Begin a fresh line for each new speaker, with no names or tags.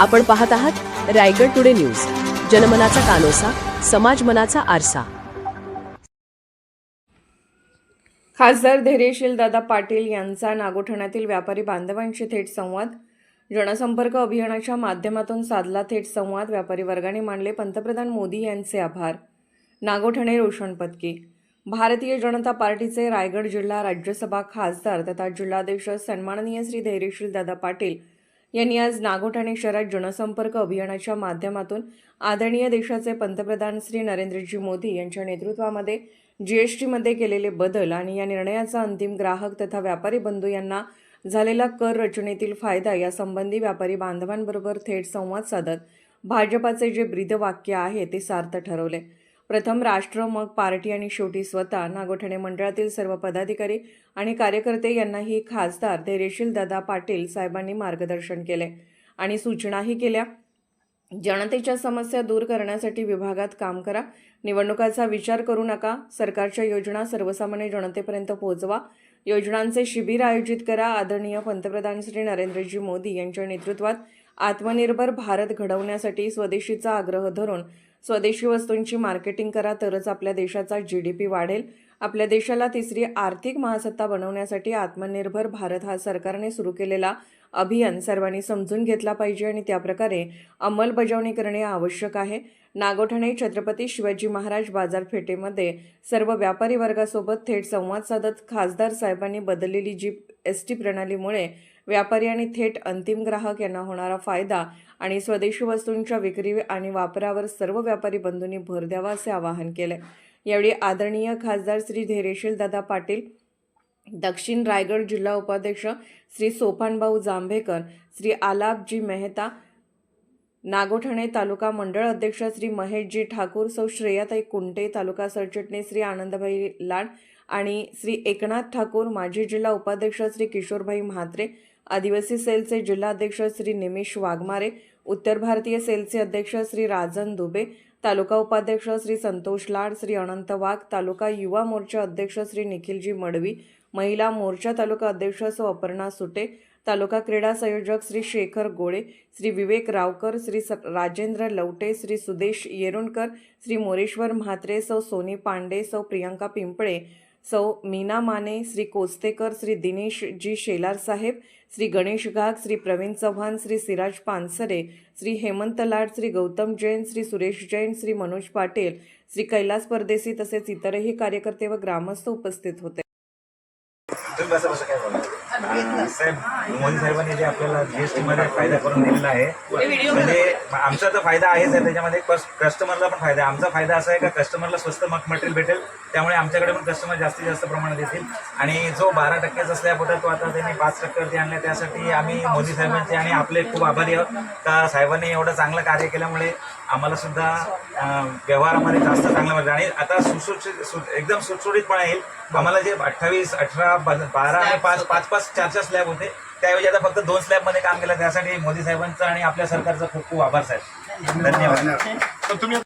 आपण पाहत आहात रायगड टुडे न्यूज. जनमनाचा कानोसा समाज मनाचा आरसा.
खासदार धैर्यशील दादा पाटील यांचा नागोठण्यातील व्यापारी बांधवांशी थेट संवाद. जनसंपर्क अभियानाच्या माध्यमातून साधला थेट संवाद व्यापारी वर्गाने मानले पंतप्रधान मोदी यांचे आभार. नागोठणे रोशन पत्की भारतीय जनता पार्टीचे रायगड जिल्हा राज्यसभा खासदार तथा जिल्हाध्यक्ष सन्माननीय श्री धैर्यशील दादा पाटील यांनी आज नागोठाणे शहरात जनसंपर्क अभियानाच्या माध्यमातून आदरणीय देशाचे पंतप्रधान श्री नरेंद्रजी मोदी यांच्या नेतृत्वामध्ये जीएसटीमध्ये केलेले बदल आणि या निर्णयाचा अंतिम ग्राहक तथा व्यापारी बंधू यांना झालेला कर रचनेतील फायदा यासंबंधी व्यापारी बांधवांबरोबर थेट संवाद साधत भाजपाचे जे ब्रीदवाक्य आहे ते सार्थ ठरवले. प्रथम राष्ट्र मग पार्टी आणि शेवटी स्वतः. नागोठणे मंडळातील सर्व पदाधिकारी आणि कार्यकर्ते यांनाही खासदार धैर्यशील दादा पाटील साहेबांनी मार्गदर्शन केले आणि सूचनाही केल्या. जनतेच्या समस्या दूर करण्यासाठी विभागात काम करा. निवडणुकाचा विचार करू नका. सरकारच्या योजना सर्वसामान्य जनतेपर्यंत पोहोचवा. योजनांचे शिबिर आयोजित करा. आदरणीय पंतप्रधान श्री नरेंद्रजी मोदी यांच्या नेतृत्वात आत्मनिर्भर भारत घडवण्यासाठी स्वदेशीचा आग्रह धरून स्वदेशी वस्तूंची मार्केटिंग करा तरच आपल्या देशाचा जी डी पी वाढेल. आपल्या देशाला तिसरी आर्थिक महासत्ता बनवण्यासाठी आत्मनिर्भर भारत हा सरकारने सुरू केलेला अभियान सर्वांनी समजून घेतला पाहिजे आणि त्याप्रकारे अंमलबजावणी करणे आवश्यक आहे. नागोठणे छत्रपती शिवाजी महाराज बाजारपेठेमध्ये सर्व व्यापारी वर्गासोबत थेट संवाद साधत खासदार साहेबांनी बदललेली जी एस टी प्रणालीमुळे व्यापारी आणि थेट अंतिम ग्राहक यांना होणारा फायदा आणि स्वदेशी वस्तूंच्या विक्री आणि वापरावर सर्व व्यापारी बंधूंनी भर द्यावा असे आवाहन केले. यावेळी आदरणीय खासदार श्री धैर्यशील दादा पाटील दक्षिण रायगड जिल्हा उपाध्यक्ष श्री सोपानभाऊ जांभेकर श्री आलापजी मेहता नागोठणे तालुका मंडळ अध्यक्ष श्री महेशजी ठाकूर सौ श्रेयाताई कुंटे तालुका सरचिटणीस श्री आनंदभाई लाड आणि श्री एकनाथ ठाकूर माजी जिल्हा उपाध्यक्ष श्री किशोरभाई म्हात्रे आदिवासी सेलचे जिल्हाध्यक्ष श्री निमिष वाघमारे उत्तर भारतीय सेलचे अध्यक्ष श्री राजन दुबे तालुका उपाध्यक्ष श्री संतोष लाड श्री अनंत वाघ तालुका युवा मोर्चा अध्यक्ष श्री निखिलजी मडवी महिला मोर्चा तालुका अध्यक्ष सौ अपर्णा सुटे तालुका क्रीडा संयोजक श्री शेखर गोळे श्री विवेक रावकर श्री स राजेंद्र लवटे श्री सुदेश येरुणकर श्री मोरेश्वर म्हात्रे सौ सोनी पांडे सौ प्रियंका पिंपळे सौ मीना माने श्री कोस्तेकर श्री दिनेश जी शेलार साहेब श्री गणेश घाग श्री प्रवीण चव्हाण श्री सिराज पानसरे श्री हेमंत लाड श्री गौतम जैन श्री सुरेश जैन श्री मनोज पाटील श्री कैलास परदेसी तसेच इतरही कार्यकर्ते व ग्रामस्थ उपस्थित होते.
साहेब मोदी साहेबांनी जे आपल्याला जीएसटी मध्ये फायदा करून दिलेला आहे म्हणजे आमचा तर फायदा आहेच आहे त्याच्यामध्ये कस्टमरला पण फायदा आहे. आमचा फायदा असा आहे का कस्टमरला स्वस्त मटेरियल भेटेल त्यामुळे आमच्याकडे पण कस्टमर जास्तीत जास्त प्रमाणात येतील. आणि जो बारा टक्क्याचा स्लॅब होता तो आता त्यांनी पाच टक्क्यावरती आणला त्यासाठी आम्ही मोदी साहेबांचे आणि आपले खूप आभारी आहोत. का साहेबांनी एवढं चांगलं कार्य केल्यामुळे आम्हाला सुद्धा व्यवहारामध्ये जास्त चांगलं मिळतं आणि आता सुसूचित सु एकदम सुटसुटीतपणा येईल. आम्हाला जे अठ्ठावीस अठरा बारा आणि पाच पाच पाच चार चार स्लॅब होते. त्याऐवजी आता फक्त दोन स्लॅबमध्ये काम केलं. त्यासाठी मोदी साहेबांचं आणि आपल्या सरकारचं खूप खूप आभार साहेब. धन्यवाद.